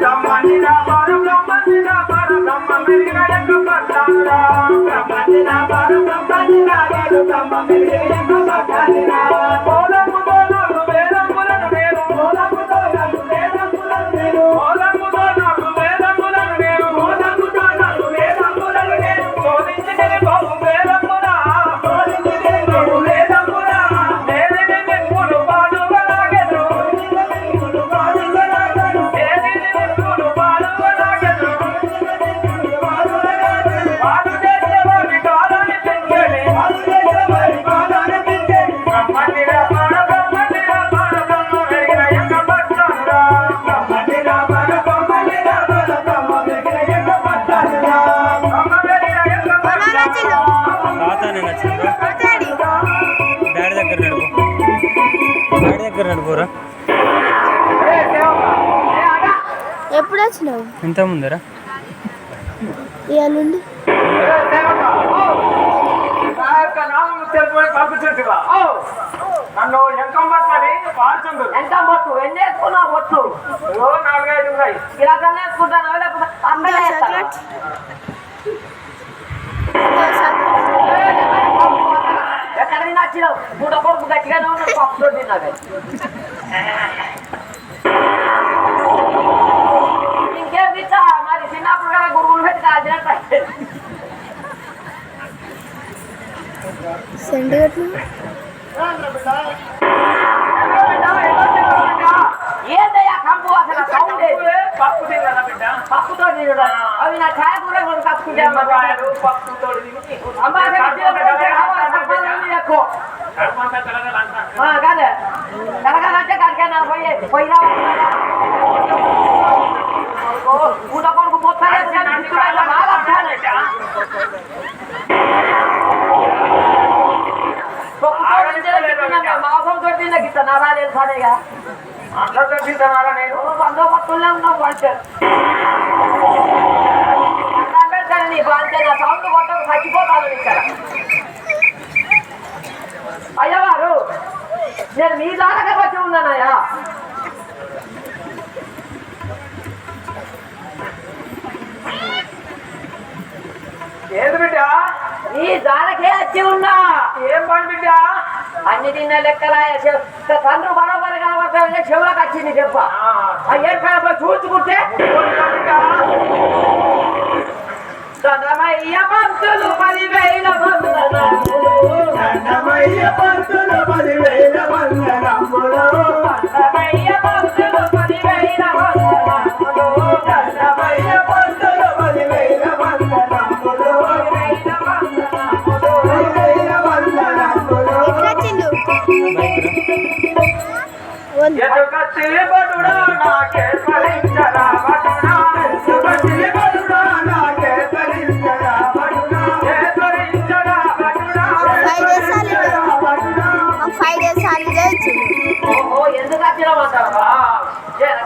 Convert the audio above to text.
బ్రహ్మని రాబారు బ్రహ్మని రాబారు బ్రహ్మ మెరిగిన యొక్క పట్టారా బ్రహ్మని రాబారు బ్రహ్మని రాబారు బ్రహ్మ మెరిగిన యొక్క పట్టారా మూలముతో వచ్చిండ్రా డాడీ దగ్గర నడుపు. డాడీ దగ్గర నడుపురా ఎప్పుడు వచ్చినావు? ఇంత ముందరా? ఇవాళ నుండి? నన్ను ఎంకమ్మని పాల్చుండు ఎంత బొట్టు ఎన్ని వేసుకున్నావు బొట్టు నాలుగైదు ఉన్నాయి గిరాకన్నా వేసుకుంటాను లేకపోతే అమ్మాయి ఎక్కడ నచ్చినావు మూడో కొడుకు గట్టిగానే ఉన్నాడు పప్పుతో తిన్నాడు ఇంకేం తిట్టా మరి చిన్నప్పుడు కదా గురుగులు పెట్టి కాల్చినట్టు సెండ్ కట్టిన ఏందయ్యా కంపు అసలు సౌండ్ ఏది? పప్పు తిన్నా బిడ్డ పప్పుతో తినడం అవి నా ఛాయ కూర కూడా కట్టుకుంటాను నిమ్మకాయలు పప్పుతో తిని అమ్మా ఆ, కాదే. కలగాలంటే కడిగాను పోయి పోయి ఊట కొడుకు మొత్తం బాగా వస్తాయి. పప్పుతో తింటే గిట్ట నరాలేదు సరేగా అందరితో తింటున్నారా నేను? బందోబస్తుల్లో ఉన్నాం వంట అన్నం పెడతాను నీ బాధ్యత. సౌండ్ కొట్టకు చచ్చిపోతాను ఇక్కడ. అయ్యవారు నేను మీ దాకా వచ్చి ఉన్నానయ్యా ఏది బిడ్డ? నీ దానకే వచ్చి ఉన్నా. ఏం పని బిడ్డ? అన్ని తిన్న లెక్కల తండ్రి బరోబర్ కనబడతానే చెవులకు వచ్చింది చెప్ప. ఏర్పడ చూసుకుంటే దండమయ్య పంతులు పదివేల వందనములు దండమయ్య పంతులు పదివేల వందనములు. దండమయ్య పంతులు పదివేల వందనములు ఎదుగచ్చి బడుడా నాకే 諦めたのかじゃあ